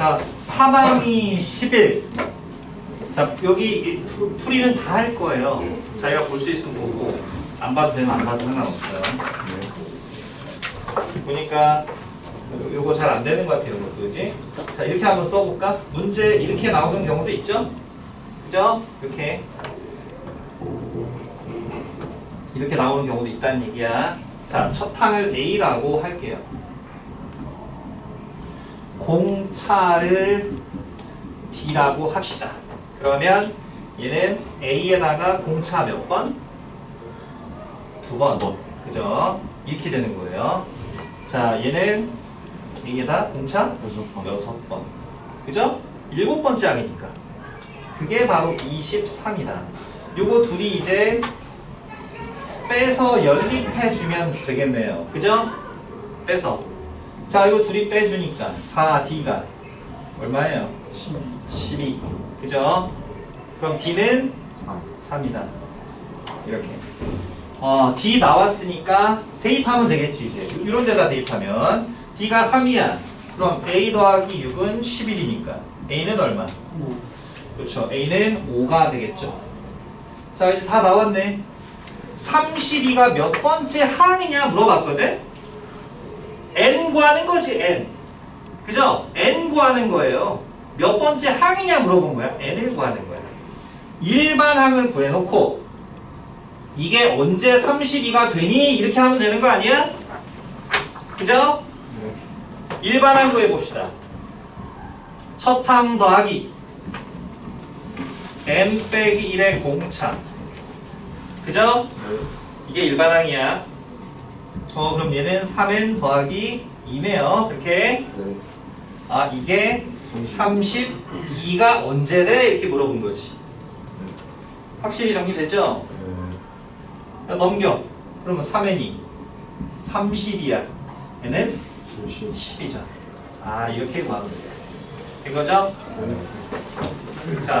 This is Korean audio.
자, 사망이 10일. 자, 여기 풀이는 다 할 거예요. 자기가 볼 수 있으면 보고, 안 봐도 되면 안 봐도 상관없어요. 보니까 요- 요거 잘 안 되는 것 같아요, 이것도, 그지? 자, 이렇게 한번 써볼까? 문제 이렇게 나오는 경우도 있죠? 그죠? 이렇게. 이렇게 나오는 경우도 있다는 얘기야. 자, 첫 항을 A라고 할게요. 공차를 D라고 합시다. 그러면 얘는 A에다가 공차 몇 번? 두 번. 그죠? 이렇게 되는 거예요. 자, 얘는 A에다 공차 여섯 번. 여섯 번. 그죠? 일곱 번째 항이니까. 그게 바로 23이다. 요거 둘이 이제 빼서 연립해 주면 되겠네요. 그죠? 빼서. 자, 이거 둘이 빼주니까 4D가 얼마예요? 12. 그죠? 그럼 D는 3. 3이다. 이렇게. 어, D 나왔으니까 대입하면 되겠지, 이제. 이런 데다 대입하면. D가 3이야. 그럼 A 더하기 6은 11이니까. A는 얼마? 그렇죠. A는 5가 되겠죠. 자, 이제 다 나왔네. 32가 몇 번째 항이냐 물어봤거든? N 구하는 거지, N. 그죠? N 구하는 거예요. 몇 번째 항이냐 물어본 거야. N을 구하는 거야. 일반 항을 구해놓고 이게 언제 32가 되니? 이렇게 하면 되는 거 아니야? 그죠? 일반 항 구해봅시다. 첫 항 더하기 n 빼기 1의 공차. 그죠? 이게 일반 항이야. 어, 그럼 얘는 3n 더하기 2네요. 이렇게. 네. 아, 이게 32가 언제 돼? 이렇게 물어본 거지. 확실히 정리되죠? 네. 야, 넘겨. 그러면 3n이 30이야. 얘는 70. 10이죠. 아, 이렇게 구하면 돼. 된 거죠? 네. 자.